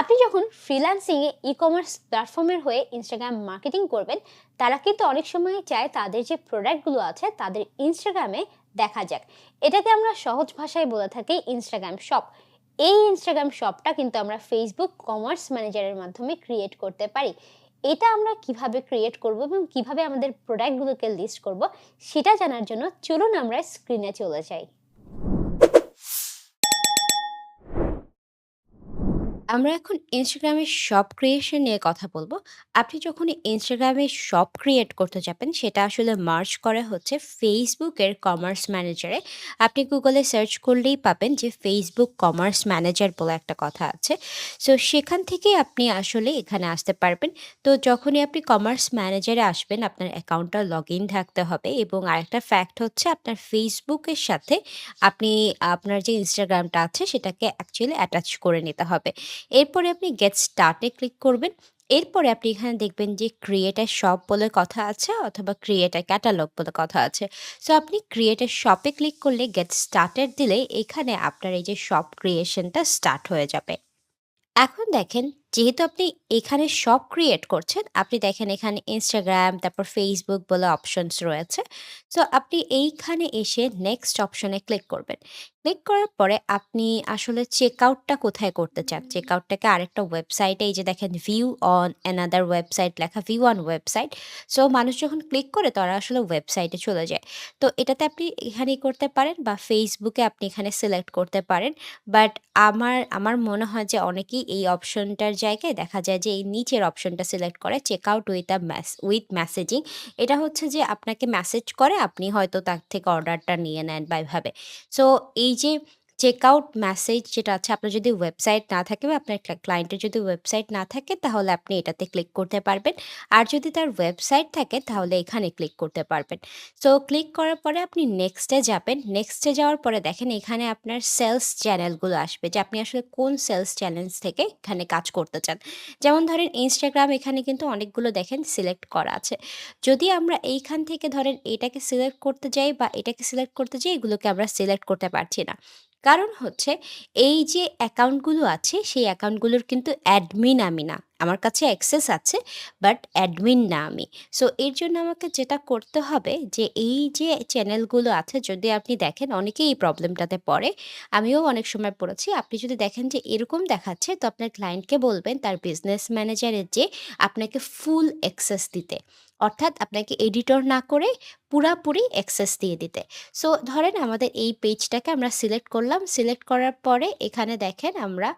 আপনি যখন ফ্রিল্যান্সিংয়ে e commerce প্ল্যাটফর্মের হয়ে ইনস্টাগ্রাম মার্কেটিং করবেন, তারা কিন্তু অনেক সময় চায় তাদের যে প্রোডাক্টগুলো আছে তাদের ইনস্টাগ্রামে দেখা যাক। এটাকে আমরা সহজ ভাষায় বলে থাকি ইনস্টাগ্রাম শপ এই ইনস্টাগ্রাম শপটা কিন্তু আমরা ফেসবুক কমার্স ম্যানেজারের মাধ্যমে ক্রিয়েট করতে পারি। এটা আমরা কীভাবে ক্রিয়েট করব এবং কীভাবে আমাদের প্রোডাক্টগুলোকে লিস্ট করব, সেটা জানার জন্য চলুন আমরা স্ক্রিনে চলে যাই। আমরা এখন ইনস্টাগ্রামের শপ ক্রিয়েশন নিয়ে কথা বলব। আপনি যখন ইনস্টাগ্রামে শপ ক্রিয়েট করতে যাবেন, সেটা আসলে মার্জ করা হচ্ছে ফেসবুকের কমার্স ম্যানেজারে। আপনি গুগলে সার্চ করলেই পাবেন যে ফেসবুক কমার্স ম্যানেজার বলে একটা কথা আছে। সো সেখান থেকেই আপনি আসলে এখানে আসতে পারবেন। তো যখনই আপনি কমার্স ম্যানেজারে আসবেন, আপনার অ্যাকাউন্টটা লগ ইন থাকতে হবে এবং আরেকটা ফ্যাক্ট হচ্ছে আপনার ফেসবুকের সাথে আপনি আপনার যে ইনস্টাগ্রামটা আছে সেটাকে অ্যাকচুয়ালি অ্যাটাচ করে নিতে হবে। এরপরে আপনি গেট স্টার্টে ক্লিক করবেন। এরপরে আপনি এখানে দেখবেন যে ক্রিয়েটার শপ বলে কথা আছে অথবা ক্রিয়েটার ক্যাটালগ বলে কথা আছে। সো আপনি ক্রিয়েটার শপে ক্লিক করলে গেট স্টার্টেড দিলে এখানে আপনার এই যে শপ ক্রিয়েশনটা স্টার্ট হয়ে যাবে। এখন দেখেন যেহেতু আপনি এখানে সব ক্রিয়েট করছেন, আপনি দেখেন এখানে ইনস্টাগ্রাম তারপর ফেসবুক বলে অপশনস রয়েছে। সো আপনি এইখানে এসে নেক্সট অপশনে ক্লিক করবেন। ক্লিক করার পরে আপনি আসলে চেকআউটটা কোথায় করতে চান? চেক আউটটাকে আরেকটা ওয়েবসাইটে এই যে দেখেন ভিউ অন অ্যানাদার ওয়েবসাইট লেখা ভিউ অন ওয়েবসাইট। সো মানুষ যখন ক্লিক করে তারা আসলে ওয়েবসাইটে চলে যায়। তো এটাতে আপনি এখানেই করতে পারেন বা ফেসবুকে আপনি এখানে সিলেক্ট করতে পারেন। বাট আমার আমার মনে হয় যে অনেকেই এই অপশনটার জায়গায় দেখা যায় যে এই নিচের অপশনটা সিলেক্ট করে check out with a mass, with messaging এটা হচ্ছে যে আপনাকে মেসেজ করে, আপনি হয়তো তার থেকে অর্ডারটা নিয়ে নেন বা এভাবে। সো এই যে চেকআউট মেসেজ যেটা আছে, আপনার যদি ওয়েবসাইট না থাকে বা আপনার ক্লায়েন্টের যদি ওয়েবসাইট না থাকে, তাহলে আপনি এটাতে ক্লিক করতে পারবেন। আর যদি তার ওয়েবসাইট থাকে, তাহলে এখানে ক্লিক করতে পারবেন। সো ক্লিক করার পরে আপনি নেক্সটে যাবেন। নেক্সটে যাওয়ার পরে দেখেন, এখানে আপনার সেলস চ্যানেলগুলো আসবে যে আপনি আসলে কোন সেলস চ্যানেলস থেকে এখানে কাজ করতে চান। যেমন ধরেন ইনস্টাগ্রাম এখানে কিন্তু অনেকগুলো দেখেন সিলেক্ট করা আছে। যদি আমরা এইখান থেকে ধরেন এটাকে সিলেক্ট করতে যাই বা এটাকে সিলেক্ট করতে যাই, এগুলোকে আমরা সিলেক্ট করতে পারছি না। কারণ হচ্ছে এই যে অ্যাকাউন্টগুলো আছে সেই অ্যাকাউন্টগুলোর কিন্তু অ্যাডমিন আমি না। আমার কাছে অ্যাক্সেস আছে বাট অ্যাডমিন না আমি। সো এর জন্য আমাকে যেটা করতে হবে যে, এই যে চ্যানেলগুলো আছে, যদি আপনি দেখেন, অনেকেই এই প্রবলেমটাতে পড়ে। আমিও অনেক সময় পড়েছি। আপনি যদি দেখেন যে, এরকম দেখাচ্ছে, তো আপনার ক্লায়েন্টকে বলবেন, তার বিজনেস ম্যানেজারের যে, আপনাকে ফুল অ্যাক্সেস দিতে। অর্থাৎ আপনাকে এডিটর না করে, পুরাপুরি অ্যাক্সেস দিয়ে দিতে। সো ধরেন আমাদের এই পেজটাকে আমরা সিলেক্ট করলাম। সিলেক্ট করার পরে, এখানে দেখেন আমরা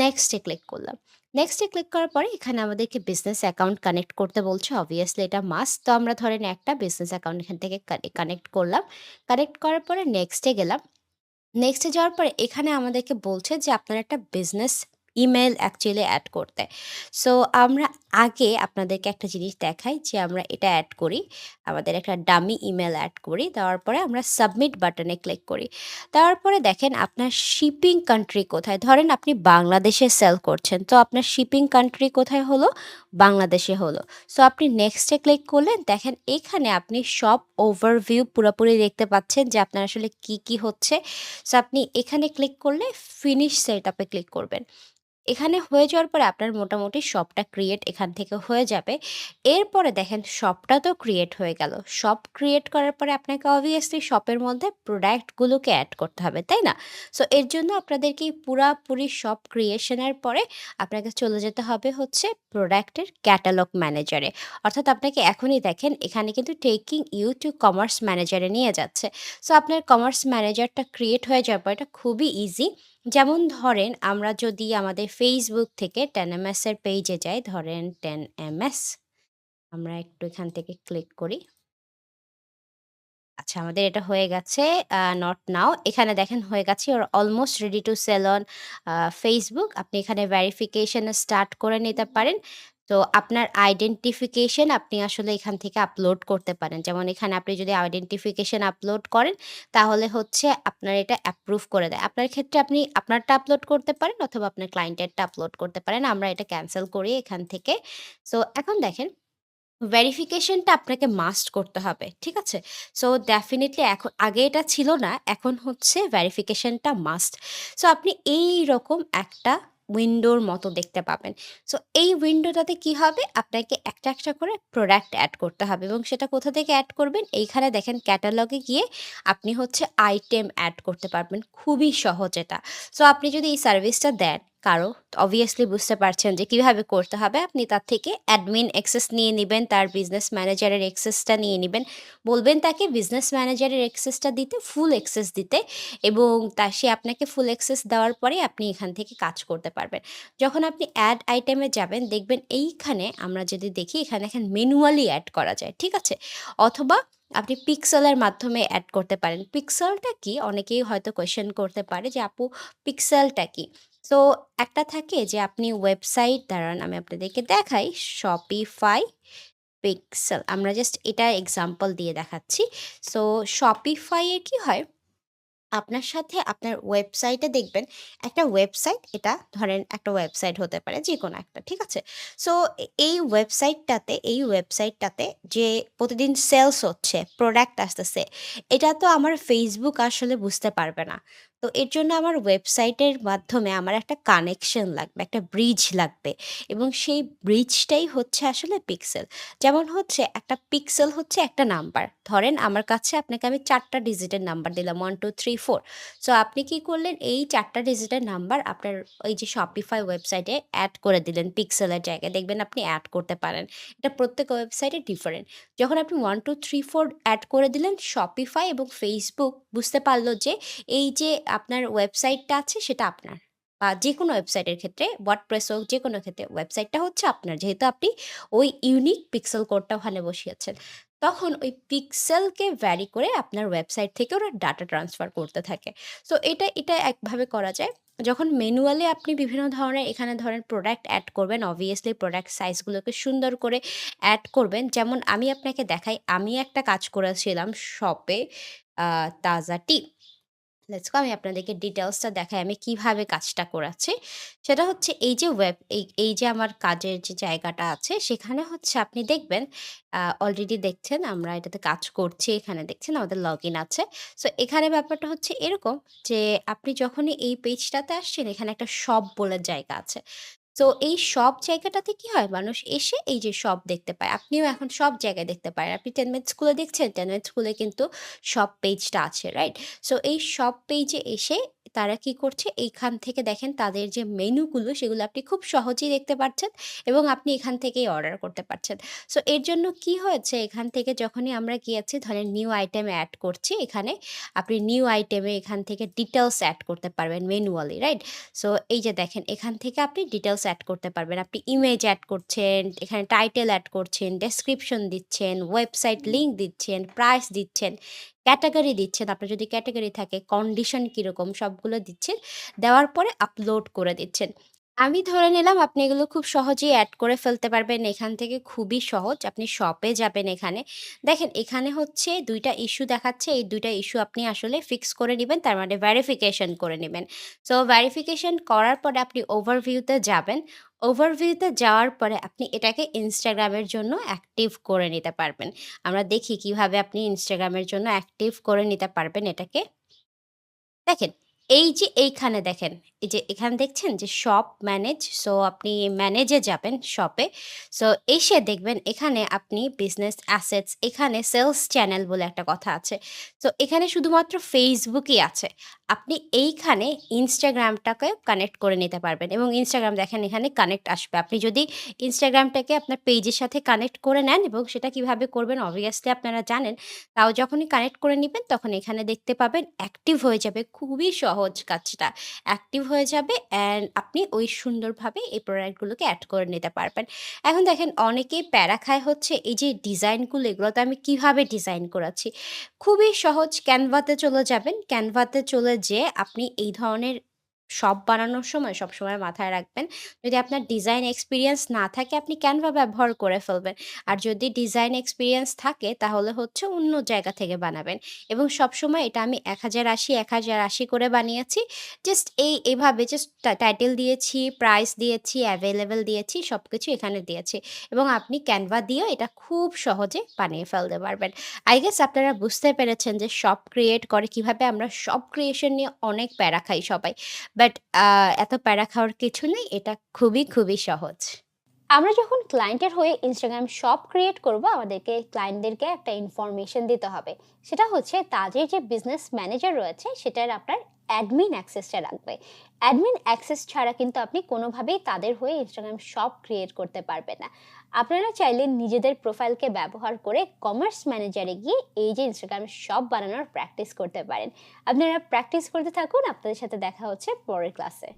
নেক্সট ক্লিক করলাম। নেক্সট ক্লিক করার পরে এখানে আমাদেরকে বিজনেস অ্যাকাউন্ট কানেক্ট করতে বলছে। অবভিয়াসলি এটা মাস্ট। তো আমরা ধরেন একটা বিজনেস অ্যাকাউন্ট এখান থেকে কানেক্ট করলাম। কানেক্ট করার পরে নেক্সটে গেলাম। নেক্সটে যাওয়ার পরে এখানে আমাদেরকে বলছে যে আপনার একটা বিজনেস ইমেইল অ্যাকচুয়ালি অ্যাড করতে। সো আমরা আগে আপনাদেরকে একটা জিনিস দেখাই যে আমরা এটা অ্যাড করি। আমাদের একটা ডামি ইমেল অ্যাড করি। দেওয়ার পরে আমরা সাবমিট বাটনে ক্লিক করি। দেওয়ার পরে দেখেন আপনার শিপিং কান্ট্রি কোথায়? ধরেন আপনি বাংলাদেশে সেল করছেন। তো আপনার শিপিং কান্ট্রি কোথায় হলো? বাংলাদেশে হলো। সো আপনি নেক্সটে ক্লিক করলেন। দেখেন এখানে আপনি সব ওভারভিউ পুরোপুরি দেখতে পাচ্ছেন যে আপনার আসলে কি, কি হচ্ছে। সো আপনি এখানে ক্লিক করলে ফিনিশ সেটআপ এ ক্লিক করবেন। এখানে হয়ে যাওয়ার পরে আপনার মোটামুটি শপটা ক্রিয়েট এখান থেকে হয়ে যাবে। এরপরে দেখেন শপটা তো ক্রিয়েট হয়ে গেল। শপ ক্রিয়েট করার পরে আপনাকে অবভিয়াসলি শপের মধ্যে প্রোডাক্টগুলোকে অ্যাড করতে হবে, তাই না? সো এর জন্য আপনাদেরকে পুরাপুরি শপ ক্রিয়েশনের পরে আপনাকে চলে যেতে হবে হচ্ছে প্রোডাক্টের ক্যাটালগ ম্যানেজারে। অর্থাৎ আপনাকে এখনই দেখেন এখানে কিন্তু টেকিং ইউ টু কমার্স ম্যানেজারে নিয়ে যাচ্ছে। সো আপনার কমার্স ম্যানেজারটা ক্রিয়েট হয়ে যাওয়ার পর এটা খুবই ইজি। যেমন ধরেন আমরা যদি আমাদের ফেসবুক থেকে 10ms এর পেজে যাই, ধরেন 10ms আমরা একটু এখান থেকে ক্লিক করি। আচ্ছা আমাদের এটা হয়ে গেছে নট নাও। এখানে দেখেন হয়ে গেছে ওর almost ready to sell on Facebook. আপনি এখানে ভেরিফিকেশন স্টার্ট করে নিতে পারেন। তো আপনার আইডেন্টিফিকেশন আপনি আসলে এখান থেকে আপলোড করতে পারেন। যেমন এখানে আপনি যদি আইডেন্টিফিকেশন আপলোড করেন, তাহলে হচ্ছে আপনার এটা অ্যাপ্রুভ করে দেয়। আপনার ক্ষেত্রে আপনি আপনারটা আপলোড করতে পারেন অথবা আপনার ক্লায়েন্টেরটা আপলোড করতে পারেন। আমরা এটা ক্যান্সেল করি এখান থেকে। সো এখন দেখেন ভেরিফিকেশনটা আপনাকে মাস্ট করতে হবে। ঠিক আছে? সো ডেফিনিটলি এখন, আগে এটা ছিল না। এখন হচ্ছে ভেরিফিকেশনটা মাস্ট। সো আপনি এই রকম একটা উইন্ডোর মতো দেখতে পাবেন। সো এই উইন্ডোটাতে কি হবে? আপনাকে একটা, একটা করে প্রোডাক্ট অ্যাড করতে হবে এবং সেটা কোথা থেকে অ্যাড করবেন? এইখানে দেখেন ক্যাটালগে গিয়ে আপনি হচ্ছে আইটেম অ্যাড করতে পারবেন। খুবই সহজ এটা। সো আপনি যদি এই সার্ভিসটা দেন কারও, অবভিয়াসলি বুঝতে পারছেন যে কীভাবে করতে হবে। আপনি তার থেকে অ্যাডমিন অ্যাক্সেস নিয়ে নিবেন, তার বিজনেস ম্যানেজারের অ্যাক্সেসটা নিয়ে নিবেন। বলবেন তাকে বিজনেস ম্যানেজারের অ্যাক্সেসটা দিতে, ফুল অ্যাক্সেস দিতে এবং তা সে আপনাকে ফুল অ্যাক্সেস দেওয়ার পরে আপনি এখান থেকে কাজ করতে পারবেন। যখন আপনি অ্যাড আইটেমে যাবেন দেখবেন এইখানে আমরা যদি দেখি এখানে এখন ম্যানুয়ালি অ্যাড করা যায়। ঠিক আছে? অথবা আপনি পিক্সেলের মাধ্যমে অ্যাড করতে পারেন। পিক্সেলটা কি? অনেকেই হয়তো কোয়েশ্চেন করতে পারে যে, আপু পিক্সেলটা কি? সো একটা থাকে যে, আপনি ওয়েবসাইট দাঁড়ান, আমি আপনাদেরকে দেখাই শপিফাই পিক্সেল। আমরা জাস্ট এটা এক্সাম্পল দিয়ে দেখাচ্ছি। সো শপিফাইয়ে কি হয়? আপনার সাথে আপনার ওয়েবসাইটে দেখবেন, একটা ওয়েবসাইট এটা ধরেন একটা ওয়েবসাইট হতে পারে যে কোনো একটা, ঠিক আছে? সো এই ওয়েবসাইটটাতে এই ওয়েবসাইটটাতে যে প্রতিদিন সেলস হচ্ছে প্রোডাক্ট আসতেছে, এটা তো আমার ফেসবুক আসলে বুঝতে পারবে না। তো এর জন্য আমার ওয়েবসাইটের মাধ্যমে আমার একটা কানেকশন লাগবে, একটা ব্রিজ লাগবে এবং সেই ব্রিজটাই হচ্ছে আসলে পিক্সেল যেমন হচ্ছে একটা পিক্সেল হচ্ছে একটা নাম্বার ধরেন আমার কাছে আপনাকে আমি চারটা ডিজিটের নাম্বার দিলাম one two three four so আপনি কি করলেন? এই চারটা ডিজিটের নাম্বার আপনার ওই যে শপিফাই ওয়েবসাইটে অ্যাড করে দিলেন পিক্সেলের জায়গায়। দেখবেন আপনি অ্যাড করতে পারেন। এটা প্রত্যেক ওয়েবসাইটে ডিফারেন্ট যখন আপনি one two three four add করে দিলেন শপিফাই এবং ফেসবুক বুঝতে পারল যে এই যে আপনার ওয়েবসাইটটা আছে সেটা আপনার বা যে কোনো ওয়েবসাইটের ক্ষেত্রে ওয়ার্ডপ্রেস হোক যে কোনো ক্ষেত্রে, ওয়েবসাইটটা হচ্ছে আপনার। যেহেতু আপনি ওই ইউনিক পিক্সেল কোডটা ওখানে বসিয়েছেন। তখন ওই পিক্সেলকে ভ্যারি করে আপনার ওয়েবসাইট থেকে ওরা ডাটা ট্রান্সফার করতে থাকে। সো এটা এটা একভাবে করা যায়। যখন ম্যানুয়ালি আপনি বিভিন্ন ধরনের, এখানে ধরেন প্রোডাক্ট অ্যাড করবেন অবভিয়াসলি প্রোডাক্ট সাইজগুলোকে সুন্দর করে অ্যাড করবেন। যেমন আমি আপনাকে দেখাই, আমি একটা কাজ করেছিলাম শপে তাজা টি লেটস আমি আপনাদেরকে ডিটেলসটা দেখাই, আমি কীভাবে কাজটা করাচ্ছি সেটা হচ্ছে এই যে ওয়েব এই এই যে আমার কাজের যে জায়গাটা আছে, সেখানে হচ্ছে আপনি দেখবেন অলরেডি দেখছেন, আমরা এটাতে কাজ করছি। এখানে দেখছেন, আমাদের লগ আছে। সো এখানে ব্যাপারটা হচ্ছে এরকম যে, আপনি যখনই এই পেজটাতে আসছেন, এখানে একটা শপ বলে জায়গা আছে। তো এই সব জায়গাটাতে কি হয়? মানুষ এসে এই যে সব দেখতে পায়। আপনিও এখন সব জায়গায় দেখতে পারেন। আপনি 10 মিনিট স্কুলে দেখছেন, 10 মিনিট স্কুলে কিন্তু সব পেজটা আছে, রাইট? সো এই সব পেজে এসে তারা কি করছে? এইখান থেকে দেখেন তাদের যে মেনুগুলো সেগুলো আপনি খুব সহজেই দেখতে পাচ্ছেন এবং আপনি এখান থেকেই অর্ডার করতে পারছেন। সো এর জন্য কি হয়েছে? এখান থেকে যখনই আমরা গিয়েছি ধরেন নিউ আইটেম অ্যাড করছি এখানে আপনি নিউ আইটেমে এখান থেকে ডিটেলস অ্যাড করতে পারবেন ম্যানুয়ালি, রাইট? সো এই যে দেখেন এখান থেকে আপনি ডিটেলস অ্যাড করতে পারবেন। আপনি ইমেজ অ্যাড করছেন, এখানে টাইটেল অ্যাড করছেন, ডেসক্রিপশন দিচ্ছেন, ওয়েবসাইট লিঙ্ক দিচ্ছেন, প্রাইস দিচ্ছেন, ক্যাটেগরি দিচ্ছেন। আপনার যদি ক্যাটাগরি থাকে, কন্ডিশন কীরকম সবগুলো দিচ্ছেন। দেওয়ার পরে আপলোড করে দিচ্ছেন। আমি ধরে নিলাম আপনি এগুলো খুব সহজেই অ্যাড করে ফেলতে পারবেন এখান থেকে খুবই সহজ। আপনি শপে যাবেন এখানে। দেখেন এখানে হচ্ছে ২ টা ইস্যু দেখাচ্ছে। এই ২ টা ইস্যু আপনি আসলে ফিক্স করে নিবেন। তার মানে ভেরিফিকেশন করে নিবেন। সো ভেরিফিকেশন করার পরে আপনি ওভারভিউতে যাবেন। ওভারভিউতে যাওয়ার পরে আপনি এটাকে এর জন্য অ্যাক্টিভ করে নিতে পারবেন। আমরা দেখি কীভাবে আপনি এর জন্য অ্যাক্টিভ করে নিতে পারবেন এটাকে। দেখেন, এই যে এইখানে দেখেন, এই যে এখানে দেখছেন যে শপ ম্যানেজ। সো আপনি ম্যানেজে যাবেন শপে। সো এসে দেখবেন এখানে আপনি বিজনেস অ্যাসেটস এখানে সেলস চ্যানেল বলে একটা কথা আছে। সো এখানে শুধুমাত্র ফেসবুকই আছে। আপনি এইখানে Instagramটাকেও কানেক্ট করে নিতে পারবেন এবং ইনস্টাগ্রাম দেখেন এখানে কানেক্ট আসবে। আপনি যদি ইনস্টাগ্রামটাকে আপনার পেজের সাথে কানেক্ট করে নেন এবং সেটা কীভাবে করবেন অবভিয়াসলি আপনারা জানেন। তাও যখনই কানেক্ট করে নিবেন তখন এখানে দেখতে পাবেন অ্যাক্টিভ হয়ে যাবে। খুবই সহজ কাজটা। অ্যাক্টিভ হয়ে যাবে অ্যান্ড আপনি ওই সুন্দরভাবে এই প্রোডাক্টগুলোকে অ্যাড করে নিতে পারবেন। এখন দেখেন অনেকেই প্যারা খায় হচ্ছে এই যে ডিজাইনগুলো এগুলো তো আমি কীভাবে ডিজাইন করাচ্ছি খুবই সহজ ক্যানভাতে চলে যাবেন। ক্যানভাতে চলে যেয়ে আপনি এই ধরনের শপ বানানোর সময় সবসময় মাথায় রাখবেন, যদি আপনার ডিজাইন এক্সপিরিয়েন্স না থাকে আপনি ক্যানভা ব্যবহার করে ফেলবেন। আর যদি ডিজাইন এক্সপিরিয়েন্স থাকে তাহলে হচ্ছে অন্য জায়গা থেকে বানাবেন এবং সবসময় এটা আমি ১০৮০, ১০৮০ করে বানিয়েছি। জাস্ট এই এভাবে জাস্ট টাইটেল দিয়েছি, প্রাইস দিয়েছি, অ্যাভেলেবেল দিয়েছি, সব কিছু এখানে দিয়েছি এবং আপনি ক্যানভা দিয়েও এটা খুব সহজে বানিয়ে ফেলতে পারবেন। আই গেস আপনারা বুঝতে পেরেছেন যে শপ ক্রিয়েট করে কীভাবে আমরা শপ ক্রিয়েশন নিয়ে অনেক প্যারা খাই সবাই। বাট এত প্যারা খাওয়ার কিছু নেই। এটা খুবই, খুবই সহজ। আমরা যখন ক্লায়েন্টের হয়ে ইনস্টাগ্রাম শপ ক্রিয়েট করব, আমাদেরকে ক্লায়েন্টদেরকে একটা ইনফরমেশন দিতে হবে। সেটা হচ্ছে তাদের যে বিজনেস ম্যানেজার রয়েছে, সেটার আপনার অ্যাডমিন অ্যাক্সেসটা রাখবে অ্যাডমিন অ্যাক্সেস ছাড়া কিন্তু আপনি কোনোভাবেই তাদের হয়ে ইনস্টাগ্রাম শপ ক্রিয়েট করতে পারবেন না। আপনারা চাইলে নিজেদের প্রোফাইলকে ব্যবহার করে কমার্স ম্যানেজারে গিয়ে এই যে ইনস্টাগ্রাম শপ বানানোর প্র্যাকটিস করতে পারেন। আপনারা প্র্যাকটিস করতে থাকুন, আপনাদের সাথে দেখা হচ্ছে পরের ক্লাসে